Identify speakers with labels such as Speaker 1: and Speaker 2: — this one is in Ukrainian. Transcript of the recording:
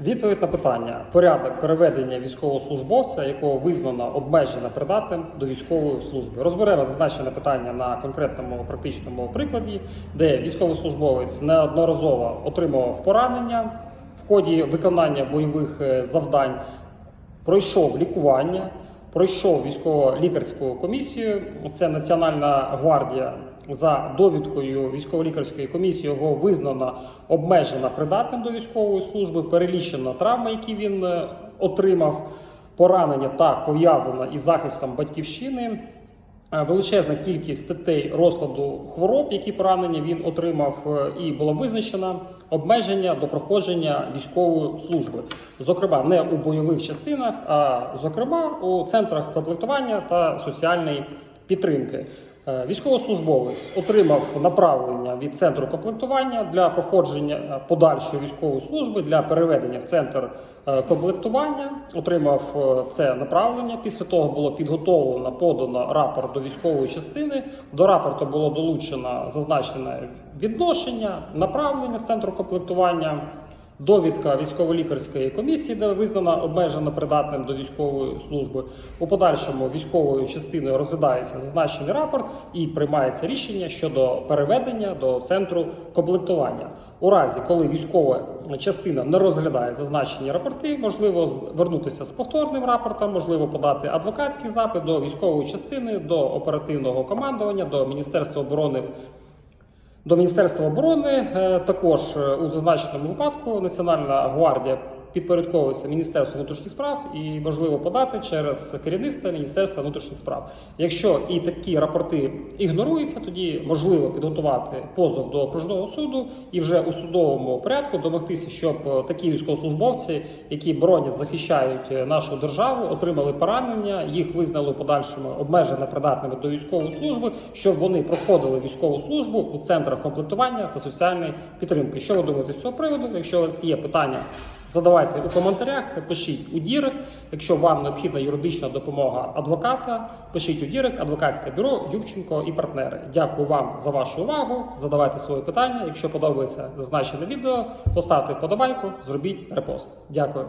Speaker 1: Відповідь на питання: порядок переведення військовослужбовця, якого визнано обмежено придатним до військової служби. Розберемо зазначене питання на конкретному практичному прикладі, де військовослужбовець неодноразово отримував поранення в ході виконання бойових е, завдань, пройшов лікування, пройшов військово-лікарську комісію. Це Національна гвардія. За довідкою військово-лікарської комісії його визнано обмежено придатним до військової служби, перелічено травми, які він е, отримав, поранення та пов'язано із захистом батьківщини. Е, Величезна кількість статей розкладу хвороб, які поранення він отримав, е, і було визначено обмеження до проходження військової служби, зокрема не у бойових частинах, а зокрема у центрах комплектування та соціальної підтримки. Е, Військовослужбовець отримав направлення від центру комплектування для проходження е, подальшої військової служби для переведення в центр е, комплектування. Отримав це направлення. Після того було підготовлено, подано рапорт до військової частини. До рапорту було долучено зазначене відношення, направлення центру комплектування. Довідка військово-лікарської комісії, де визнана обмежено придатним до військової служби. У подальшому військовою частиною розглядається зазначений рапорт і приймається рішення щодо переведення до центру комплектування. У разі, коли військова частина не розглядає зазначені рапорти, можливо звернутися з повторним рапортом, можливо подати адвокатський запит до військової частини, до оперативного командування, до Міністерства оборони до Міністерства оборони е, також е, у зазначеному випадку Національна гвардія підпорядковується Міністерству внутрішніх справ і можливо подати через керівництво Міністерства внутрішніх справ. Якщо і такі рапорти ігноруються, тоді можливо підготувати позов до окружного суду і вже у судовому порядку домогтися, щоб е, такі військовослужбовці, які боронять, захищають е, нашу державу, отримали поранення, їх визнали у подальшому обмежено придатними до військової служби, щоб вони проходили військову службу у центрах комплектування та соціальної підтримки. Що ви думаєте з цього приводу? Якщо у вас є питання, задавайте у коментарях, пишіть у Дірект. Якщо вам необхідна юридична допомога адвоката, пишіть у Дірек, адвокатське бюро Ювченко і партнери. Дякую вам за вашу увагу. Задавайте свої питання. Якщо подобається зазначене відео, поставте вподобайку, зробіть репост. Дякую.